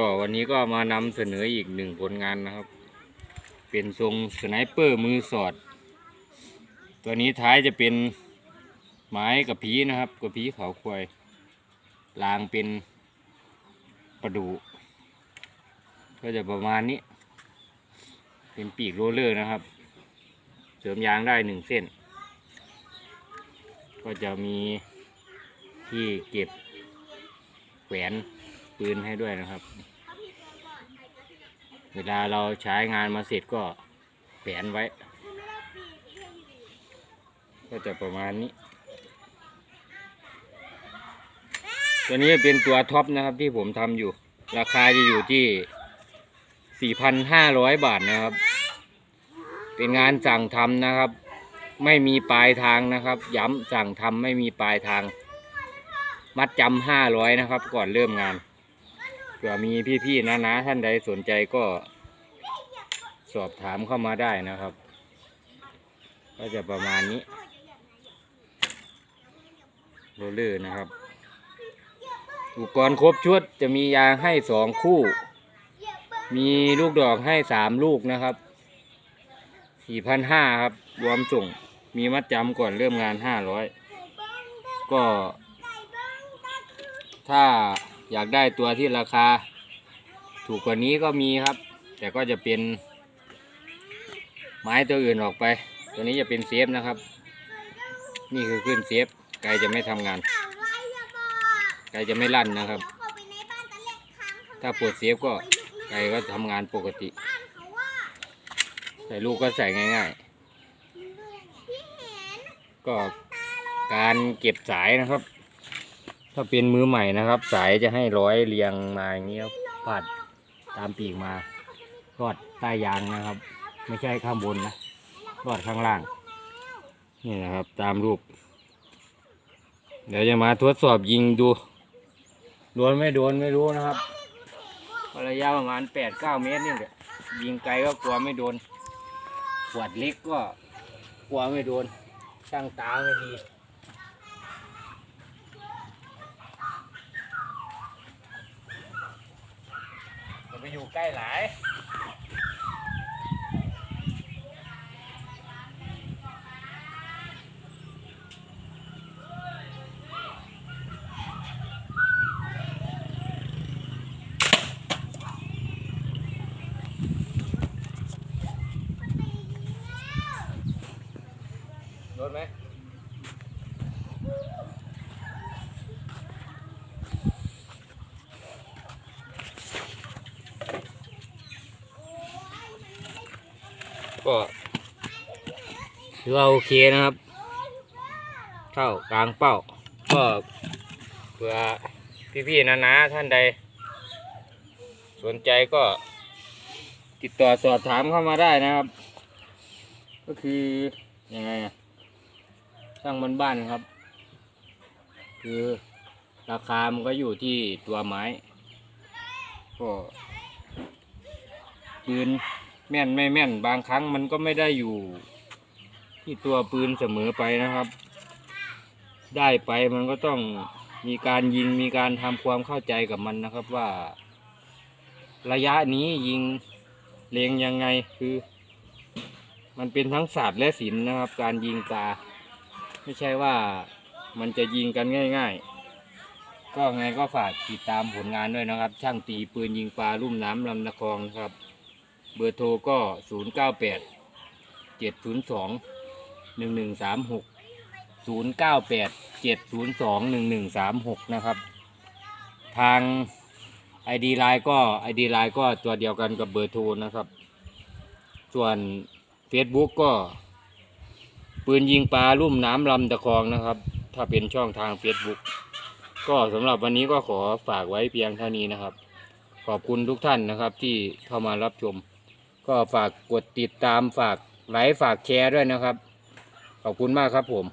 ก็วันนี้ก็มานำเสนออีกหนึ่งผลงานนะครับ เป็นทรงสไนเปอร์มือสอด ตัวนี้ท้ายจะเป็นไม้กับผีนะครับกับผีเขาควายรางเป็นประดู ก็จะประมาณนี้ เป็นปีกโรลเลอร์นะครับ เสริมยางได้หนึ่งเส้น ก็จะมีที่เก็บแขวนปืนให้ด้วยนะครับ เวลาเราใช้งานมาเสร็จก็แขวนไว้ ก็จะประมาณนี้ ตัวนี้เป็นตัวท็อปนะครับที่ผมทำอยู่ ราคาจะอยู่ที่ 4,500 บาทนะครับ เป็นงานสั่งทำนะครับ ไม่มีปลายทางนะครับ ย้ำสั่งทำไม่มีปลายทาง มัดจำห้าร้อยนะครับ ก่อนเริ่มงาน เผื่อมีพี่ๆนะๆท่านใดสนใจก็สอบถามเข้ามาได้นะครับ ก็จะประมาณนี้โรลเลอร์นะครับ อุปกรณ์ครบชุดจะมียางให้สองคู่ มีลูกดอกให้สามลูกนะครับสี่พันห้าครับ รวมส่งมีมัดจำก่อนเริ่มงานห้าร้อยก็ถ้า อยากได้ตัวที่ราคา ถูกกว่านี้ก็มีครับ แต่ก็จะเป็น ไม้ตัวอื่นออกไป ตัวนี้จะเป็นเซฟนะครับ นี่คือขึ้นเซฟไกลจะไม่ทำงานไกลจะไม่ลั่นนะครับ ถ้าปวดเซฟก็ไกลก็ทำงานปกติ ใส่ลูกก็ใส่ง่าย ๆ ก็การเก็บสายนะครับ ถ้าเป็นมือใหม่นะครับ สายจะให้ร้อยเรียงมาอย่างนี้ครับพาดตามปีกมารอดใต้ยางนะครับ ไม่ใช่ข้างบนนะรอดข้างล่าง นี่นะครับ ตามรูป เดี๋ยวจะมาทดสอบยิงดูโดนไม่โดนไม่รู้นะครับระยะประมาณแปดเก้าเมตรนี่แหละยิงไกลก็กลัวไม่โดนขวดเล็กก็กลัวไม่โดนช่างตาไม่ดี จะ ไปอยู่ใกล้หลายโดนไหม ก็ถือว่าโอเคนะครับ เข้ากลางเป้า ก็เผื่อพี่ๆนะนะท่านใด สนใจก็ติดต่อสอบถามเข้ามาได้นะครับ ก็คือยังไงอะช่างบ้านๆครับ คือราคามันก็อยู่ที่ตัวไม้ ก็ปืน แม่นไม่แม่น บางครั้งมันก็ไม่ได้อยู่ ที่ตัวปืนเสมอไปนะครับ ได้ไปมันก็ต้องมีการยิงมีการทำความเข้าใจกับมันนะครับว่า ระยะนี้ยิงเลงยังไงคือ มันเป็นทั้งศาสตร์และศิลป์นะครับ การยิงปลาไม่ใช่ว่ามันจะยิงกันง่าย ๆ ก็ไงก็ฝากติดตามผลงานด้วยนะครับ ช่างตีปืนยิงปลาลุ่มน้ำลำตะคองนะครับ เบอร์โทรก็ 0 9 8 7 0 2 1 1 3 6 0 9 8 7 0 2 1 1 3 6 นะครับ ทาง ID ไลน์ก็ ID ไลน์ก็ตัวเดียวกันกับเบอร์โทรนะครับ ส่วน Facebook ก็ ปืนยิงปลาลุ่มน้ำลำตะคองนะครับ ถ้าเป็นช่องทาง Facebook ก็สำหรับวันนี้ก็ขอฝากไว้เพียงเท่านี้นะครับ ขอบคุณทุกท่านนะครับที่เข้ามารับชม ก็ฝากกดติดตามฝากไลค์ฝากแชร์ด้วยนะครับ ขอบคุณมากครับผม